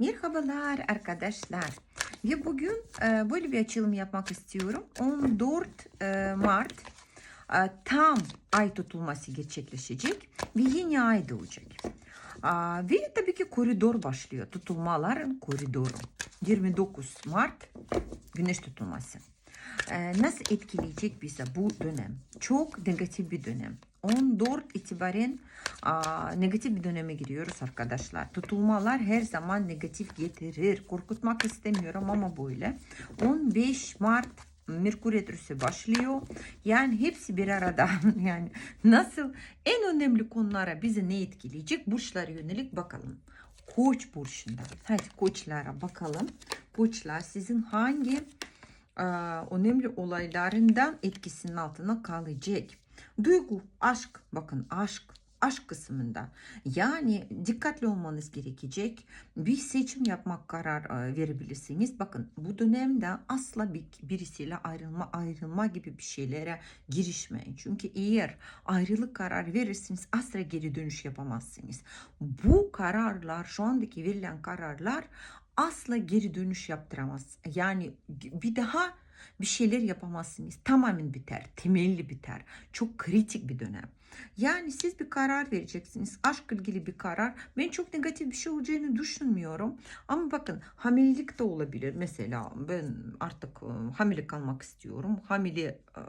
Merhabalar arkadaşlar. Ve bugün e, böyle bir açılım yapmak istiyorum. 14 e, Mart e, tam ay tutulması gerçekleşecek ve yeni ay doğacak. Ve tabii ki koridor başlıyor. Tutulmaların koridoru. 29 Mart güneş tutulması. Ee, nasıl etkileyecek bize bu dönem? Çok negatif bir dönem. 14 itibaren aa, negatif bir döneme giriyoruz arkadaşlar. Tutulmalar her zaman negatif getirir. Korkutmak istemiyorum ama böyle. 15 Mart Merkür Retrosu başlıyor. Yani hepsi bir arada. yani nasıl en önemli konulara bizi ne etkileyecek? Burçlara yönelik bakalım. Koç burçunda. Hadi koçlara bakalım. Koçlar sizin hangi önemli olaylarından etkisinin altına kalacak? Duygu, aşk. Bakın aşk aşk kısmında. Yani dikkatli olmanız gerekecek. Bir seçim yapmak karar e, verebilirsiniz. Bakın bu dönemde asla bir, birisiyle ayrılma ayrılma gibi bir şeylere girişmeyin. Çünkü eğer ayrılık karar verirsiniz asla geri dönüş yapamazsınız. Bu kararlar şu andaki verilen kararlar asla geri dönüş yaptıramaz. Yani bir daha bir şeyler yapamazsınız. Tamamen biter, temelli biter. Çok kritik bir dönem. Yani siz bir karar vereceksiniz. Aşk ilgili bir karar. Ben çok negatif bir şey olacağını düşünmüyorum. Ama bakın hamilelik de olabilir. Mesela ben artık e, hamile kalmak istiyorum. Hamile e,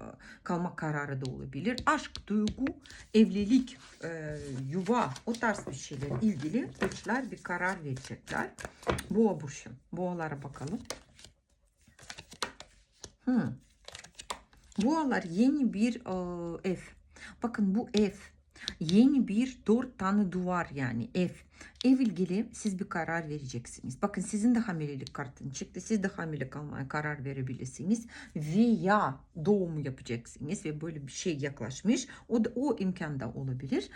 kalma kararı da olabilir. Aşk, duygu, evlilik, e, yuva o tarz bir şeyler ilgili koçlar bir karar verecekler. Boğa burcu. Boğalara bakalım. Hmm. Boğalar yeni bir e, ev. Bakın bu ev yeni bir dört tane duvar yani ev. Ev ilgili siz bir karar vereceksiniz. Bakın sizin de hamilelik kartın çıktı. Siz de hamile kalmaya karar verebilirsiniz. Veya doğumu yapacaksınız ve böyle bir şey yaklaşmış. O da o imkan da olabilir.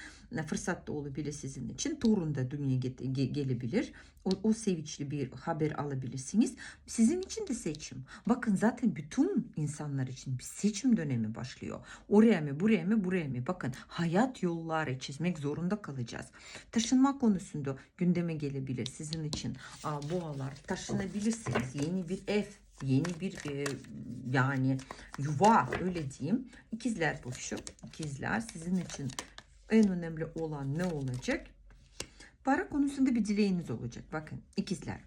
Fırsat da olabilir sizin için. Torun da dünyaya ge- gelebilir. O, o sevinçli bir haber alabilirsiniz. Sizin için de seçim. Bakın zaten bütün insanlar için bir seçim dönemi başlıyor. Oraya mı, buraya mı, buraya mı? Bakın hayat yolları çizmek zorunda kalacağız. Taşınma konusunda gündeme gelebilir sizin için. Aa, boğalar taşınabilirsiniz. Yeni bir ev, yeni bir e, yani yuva öyle diyeyim. İkizler burcu. İkizler sizin için en önemli olan ne olacak? Para konusunda bir dileğiniz olacak. Bakın ikizler.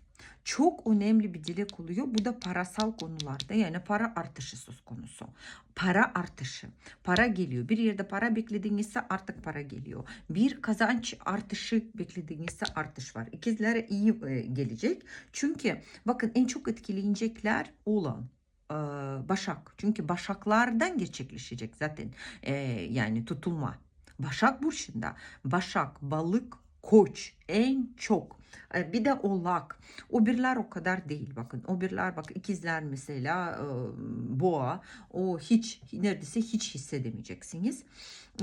Çok önemli bir dilek oluyor. Bu da parasal konularda yani para artışı söz konusu. Para artışı. Para geliyor. Bir yerde para beklediğinizse artık para geliyor. Bir kazanç artışı beklediğinizse artış var. İkizlere iyi e, gelecek. Çünkü bakın en çok etkileyecekler olan e, Başak. Çünkü Başaklardan gerçekleşecek zaten e, yani tutulma. Başak burçunda. Başak, balık, koç en çok. E, Bir de oğlak. O birler o kadar değil bakın. O birler bak ikizler mesela e, boğa o hiç neredeyse hiç hissedemeyeceksiniz.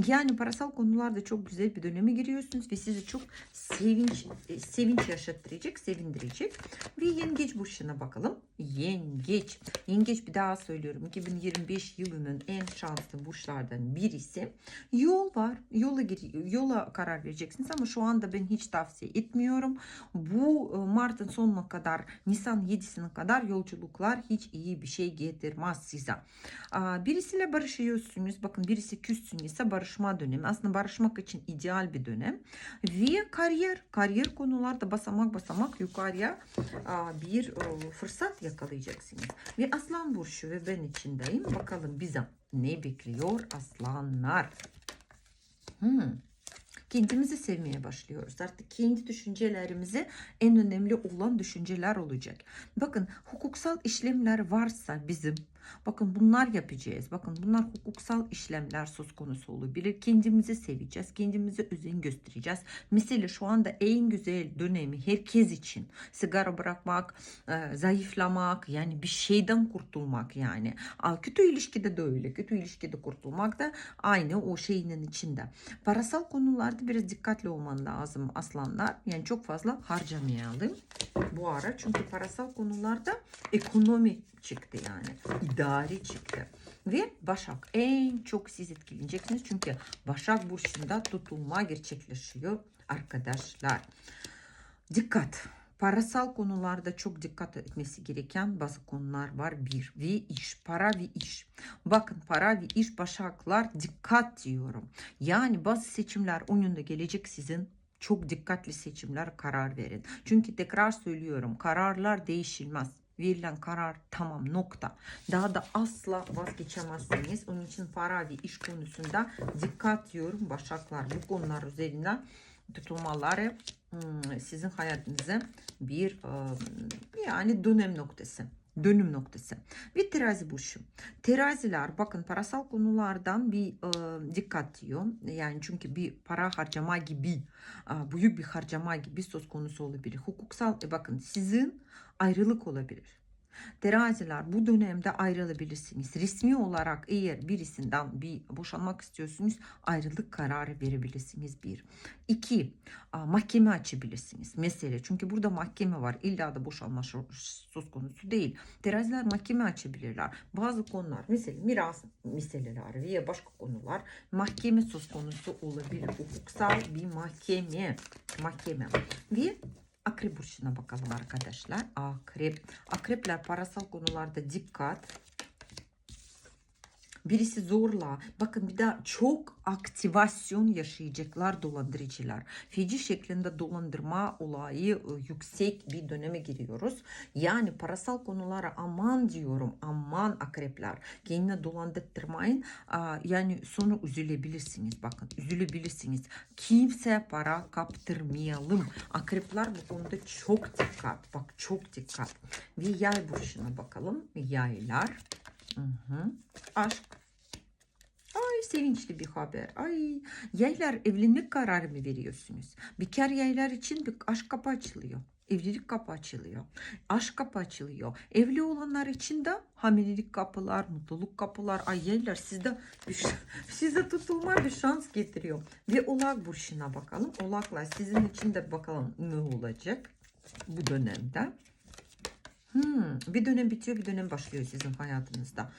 Yani parasal konularda çok güzel bir döneme giriyorsunuz ve sizi çok sevinç e, sevinç yaşattıracak, sevindirecek. Ve yengeç burçuna bakalım. Yengeç. Yengeç bir daha söylüyorum. 2025 yılının en şanslı burçlardan birisi. Yol var. Yola gir yola karar vereceksiniz ama şu anda ben hiç tavsiye etmiyorum. Bu e, Mart'ın sonuna kadar, Nisan 7'sine kadar yolculuklar hiç iyi bir şey getirmez size. Birisiyle barışıyorsunuz. Bakın birisi küssünüzse barışma dönemi. Aslında barışmak için ideal bir dönem. Ve kariyer. Kariyer konularda basamak basamak yukarıya bir e, fırsat yakalayacaksınız. Ve Aslan Burcu ve ben içindeyim. Bakalım bize ne bekliyor aslanlar. Hmm kendimizi sevmeye başlıyoruz. Artık kendi düşüncelerimizi en önemli olan düşünceler olacak. Bakın hukuksal işlemler varsa bizim bakın bunlar yapacağız. Bakın bunlar hukuksal işlemler söz konusu olabilir. Kendimizi seveceğiz. Kendimize özen göstereceğiz. Mesela şu anda en güzel dönemi herkes için sigara bırakmak, e, zayıflamak yani bir şeyden kurtulmak yani. Aa, Kötü ilişkide de öyle. Kötü ilişkide kurtulmak da aynı o şeyinin içinde. Parasal konularda biraz dikkatli olman lazım aslanlar. Yani çok fazla harcamayalım bu ara. Çünkü parasal konularda ekonomi çıktı yani. İdari çıktı. Ve Başak en çok siz etkileneceksiniz. Çünkü Başak burcunda tutulma gerçekleşiyor arkadaşlar. Dikkat. Parasal konularda çok dikkat etmesi gereken bazı konular var. Bir ve iş, para ve iş. Bakın para ve iş başaklar dikkat diyorum. Yani bazı seçimler önünde gelecek sizin. Çok dikkatli seçimler karar verin. Çünkü tekrar söylüyorum kararlar değişilmez. Verilen karar tamam nokta. Daha da asla vazgeçemezsiniz. Onun için para ve iş konusunda dikkat diyorum başaklar. Bu konular üzerinden tutulmaları hmm, sizin hayatınızı bir e, yani dönem noktası. Dönüm noktası. Ve terazi burcu. Teraziler bakın parasal konulardan bir e, dikkat diyor. Yani çünkü bir para harcama gibi, e, büyük bir harcama gibi söz konusu olabilir. Hukuksal e, bakın sizin ayrılık olabilir. Teraziler bu dönemde ayrılabilirsiniz. Resmi olarak eğer birisinden bir boşanmak istiyorsunuz ayrılık kararı verebilirsiniz bir. İki, mahkeme açabilirsiniz. Mesele çünkü burada mahkeme var. İlla da boşanma söz konusu değil. Teraziler mahkeme açabilirler. Bazı konular mesela miras meseleleri veya başka konular mahkeme söz konusu olabilir. Hukuksal bir mahkeme. Mahkeme. Ve Akrep burçuna bakalım arkadaşlar. Akrep. Akrepler parasal konularda dikkat. Birisi zorla. Bakın bir daha çok aktivasyon yaşayacaklar dolandırıcılar. Feci şeklinde dolandırma olayı e, yüksek bir döneme giriyoruz. Yani parasal konulara aman diyorum. Aman akrepler. Kendine dolandırtmayın. Aa, Yani sonra üzülebilirsiniz. Bakın üzülebilirsiniz. Kimseye para kaptırmayalım. Akrepler bu konuda çok dikkat. Bak çok dikkat. Ve yay burçuna bakalım. Yaylar. Hı hı. Aşk. Ay sevinçli bir haber. Ay yaylar evlilik kararı mı veriyorsunuz? Bekar yaylar için bir aşk kapı açılıyor. Evlilik kapı açılıyor. Aşk kapı açılıyor. Evli olanlar için de hamilelik kapılar, mutluluk kapılar. Ay yaylar sizde bir, size tutulma bir şans getiriyor. Ve oğlak burçuna bakalım. Oğlaklar sizin için de bakalım ne olacak bu dönemde. Hmm, bir dönem bitiyor bir dönem başlıyor sizin hayatınızda.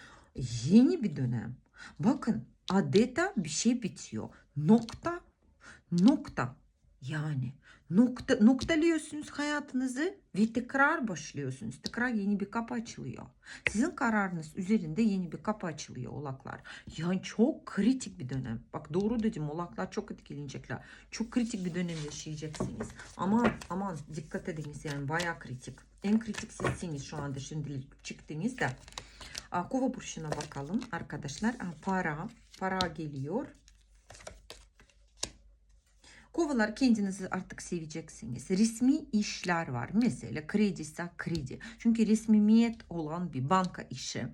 Yeni bir dönem. Bakın adeta bir şey bitiyor. Nokta nokta yani nokta noktalıyorsunuz hayatınızı ve tekrar başlıyorsunuz. Tekrar yeni bir kapı açılıyor. Sizin kararınız üzerinde yeni bir kapı açılıyor oğlaklar. Yani çok kritik bir dönem. Bak doğru dedim oğlaklar çok etkilenecekler. Çok kritik bir dönem yaşayacaksınız. Aman aman dikkat ediniz yani bayağı kritik. En kritik sizsiniz şu anda şimdilik çıktınız da. Kova burçuna bakalım arkadaşlar. Para, para geliyor. Kovalar kendinizi artık seveceksiniz. Resmi işler var. Mesela kredi ise kredi. Çünkü resmimiyet olan bir banka işi.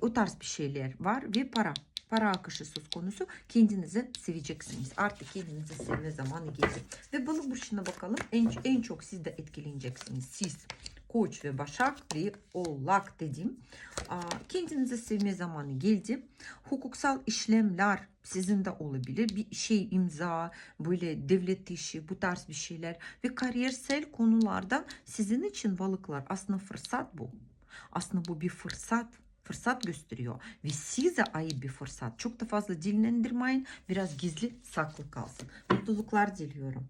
O tarz bir şeyler var ve para. Para akışı söz konusu. Kendinizi seveceksiniz. Artık kendinizi sevme zamanı geldi. Ve balık burçuna bakalım. En, en çok siz de etkileneceksiniz. Siz. Koç ve Başak ve Oğlak dedim. Kendinizi sevme zamanı geldi. Hukuksal işlemler sizin de olabilir. Bir şey imza, böyle devlet işi, bu tarz bir şeyler ve kariyersel konularda sizin için balıklar aslında fırsat bu. Aslında bu bir fırsat fırsat gösteriyor ve size ait bir fırsat. Çok da fazla dinlendirmeyin. Biraz gizli saklı kalsın. Mutluluklar diliyorum.